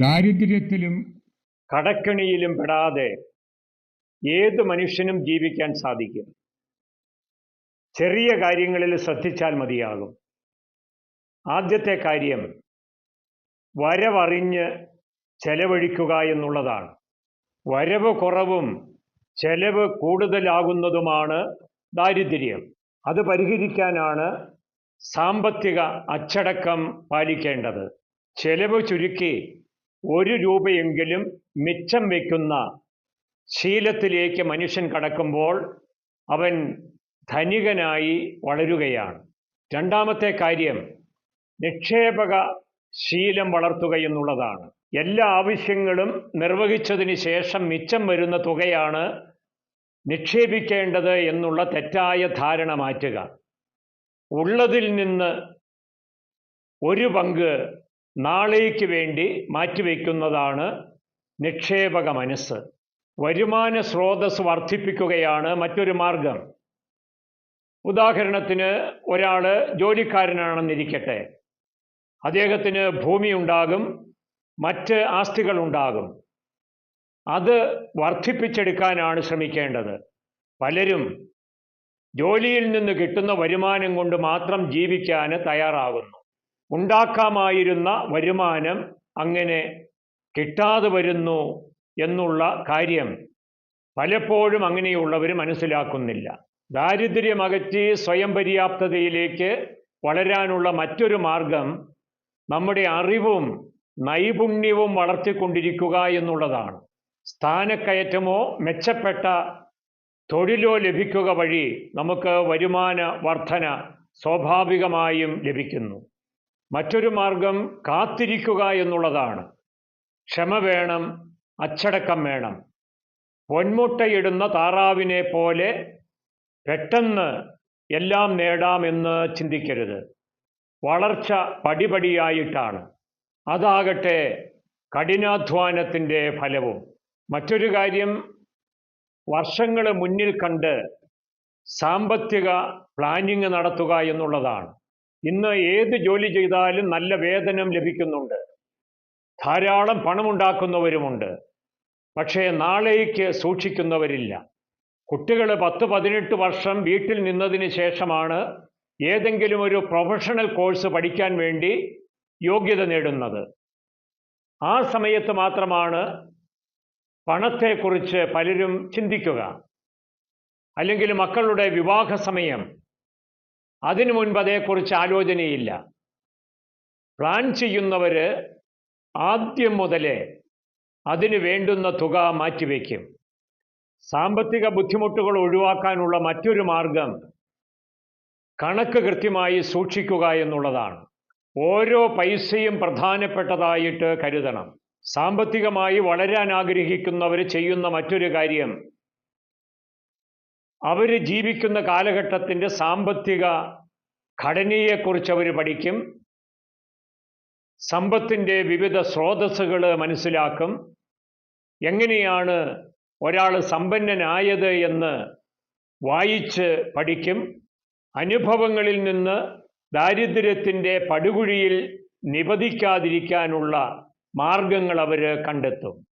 ദാരിദ്ര്യത്തിലും കടക്കണിയിലും പെടാതെ ഏത് മനുഷ്യനും ജീവിക്കാൻ സാധിക്കും. ചെറിയ കാര്യങ്ങളിൽ ശ്രദ്ധിച്ചാൽ മതിയാകും. ആദ്യത്തെ കാര്യം വരവറിഞ്ഞ് ചെലവഴിക്കുക എന്നുള്ളതാണ്. വരവ് കുറവും ചെലവ് കൂടുതലാകുന്നതുമാണ് ദാരിദ്ര്യം. അത് പരിഹരിക്കാനാണ് സാമ്പത്തിക അച്ചടക്കം പാലിക്കേണ്ടത്. ചെലവ് ചുരുക്കി ഒരു രൂപയെങ്കിലും മിച്ചം വയ്ക്കുന്ന ശീലത്തിലേക്ക് മനുഷ്യൻ കടക്കുമ്പോൾ അവൻ ധനികനായി വളരുകയാണ്. രണ്ടാമത്തെ കാര്യം നിക്ഷേപക ശീലം വളർത്തുക എന്നുള്ളതാണ്. എല്ലാ ആവശ്യങ്ങളും നിർവഹിച്ചതിന് ശേഷം മിച്ചം വരുന്ന തുകയാണ് നിക്ഷേപിക്കേണ്ടത് എന്നുള്ള തെറ്റായ ധാരണ മാറ്റുക. ഉള്ളതിൽ നിന്ന് ഒരു പങ്ക് നാളേക്ക് വേണ്ടി മാറ്റിവെക്കുന്നതാണ് നിക്ഷേപക മനസ്സ്. വരുമാന സ്രോതസ് വർദ്ധിപ്പിക്കുകയാണ് മറ്റൊരു മാർഗം. ഉദാഹരണത്തിന് ഒരാൾ ജോലിക്കാരനാണെന്നിരിക്കട്ടെ. അദ്ദേഹത്തിന് ഭൂമി ഉണ്ടാകും മറ്റ് ആസ്തികൾ ഉണ്ടാകും. അത് വർദ്ധിപ്പിച്ചെടുക്കാനാണ് ശ്രമിക്കേണ്ടത്. പലരും ജോലിയിൽ നിന്ന് കിട്ടുന്ന വരുമാനം കൊണ്ട് മാത്രം ജീവിക്കാൻ തയ്യാറാകുന്നു. ഉണ്ടാക്കാമായിരുന്ന വരുമാനം അങ്ങനെ കിട്ടാതെ വരുന്നു എന്നുള്ള കാര്യം പലപ്പോഴും അങ്ങനെയുള്ളവർ മനസ്സിലാക്കുന്നില്ല. ദാരിദ്ര്യമകറ്റി സ്വയം പര്യാപ്തതയിലേക്ക് വളരാനുള്ള മറ്റൊരു മാർഗം നമ്മുടെ അറിവും നൈപുണ്യവും വളർത്തിക്കൊണ്ടിരിക്കുക എന്നുള്ളതാണ്. സ്ഥാനക്കയറ്റമോ മെച്ചപ്പെട്ട തൊഴിലോ ലഭിക്കുക വഴി നമുക്ക് വരുമാന വർധന സ്വാഭാവികമായും ലഭിക്കുന്നു. മറ്റൊരു മാർഗം കാത്തിരിക്കുക എന്നുള്ളതാണ്. ക്ഷമ വേണം അച്ചടക്കം വേണം. പൊന്മുട്ടയിടുന്ന താറാവിനെ പോലെ പെട്ടെന്ന് എല്ലാം നേടാമെന്ന് ചിന്തിക്കരുത്. വളർച്ച പടിപടിയായിട്ടാണ്. അതാകട്ടെ കഠിനാധ്വാനത്തിന്റെ ഫലവും. മറ്റൊരു കാര്യം വർഷങ്ങൾ മുന്നിൽ കണ്ട് സാമ്പത്തിക പ്ലാനിങ് നടത്തുക എന്നുള്ളതാണ്. ഇന്ന് ഏത് ജോലി ചെയ്താലും നല്ല വേതനം ലഭിക്കുന്നുണ്ട്. ധാരാളം പണമുണ്ടാക്കുന്നവരുമുണ്ട്. പക്ഷേ നാളേക്ക് സൂക്ഷിക്കുന്നവരില്ല. കുട്ടികൾ പത്ത് പതിനെട്ട് വർഷം വീട്ടിൽ നിന്നതിന് ശേഷമാണ് ഏതെങ്കിലും ഒരു പ്രൊഫഷണൽ കോഴ്സ് പഠിക്കാൻ വേണ്ടി യോഗ്യത നേടുന്നത്. ആ സമയത്ത് മാത്രമാണ് പണത്തെക്കുറിച്ച് പലരും ചിന്തിക്കുക. അല്ലെങ്കിൽ മക്കളുടെ വിവാഹ സമയം അതിനു മുൻപ് അതേക്കുറിച്ച് ആലോചനയില്ല. പ്ലാൻ ചെയ്യുന്നവർ ആദ്യം മുതലേ അതിന് വേണ്ടുന്ന തുക മാറ്റിവെക്കും സാമ്പത്തിക ബുദ്ധിമുട്ടുകൾ ഒഴിവാക്കാനുള്ള മറ്റൊരു മാർഗം കണക്ക് കൃത്യമായി സൂക്ഷിക്കുക എന്നുള്ളതാണ്. ഓരോ പൈസയും പ്രധാനപ്പെട്ടതായിട്ട് കരുതണം. സാമ്പത്തികമായി വളരാൻ ആഗ്രഹിക്കുന്നവർ ചെയ്യുന്ന മറ്റൊരു കാര്യം അവർ ജീവിക്കുന്ന കാലഘട്ടത്തിന്റെ സാമ്പത്തിക ഘടനയെക്കുറിച്ച് അവർ പഠിക്കും. സമ്പത്തിന്റെ വിവിധ സ്രോതസ്സുകൾ മനസ്സിലാക്കും. എങ്ങനെയാണ് ഒരാൾ സമ്പന്നനായത് എന്ന് വായിച്ച് പഠിക്കും. അനുഭവങ്ങളിൽ നിന്ന് ദാരിദ്ര്യത്തിന്റെ പടുകുഴിയിൽ നിപതിക്കാതിരിക്കാനുള്ള മാർഗങ്ങൾ അവർ കണ്ടെത്തും.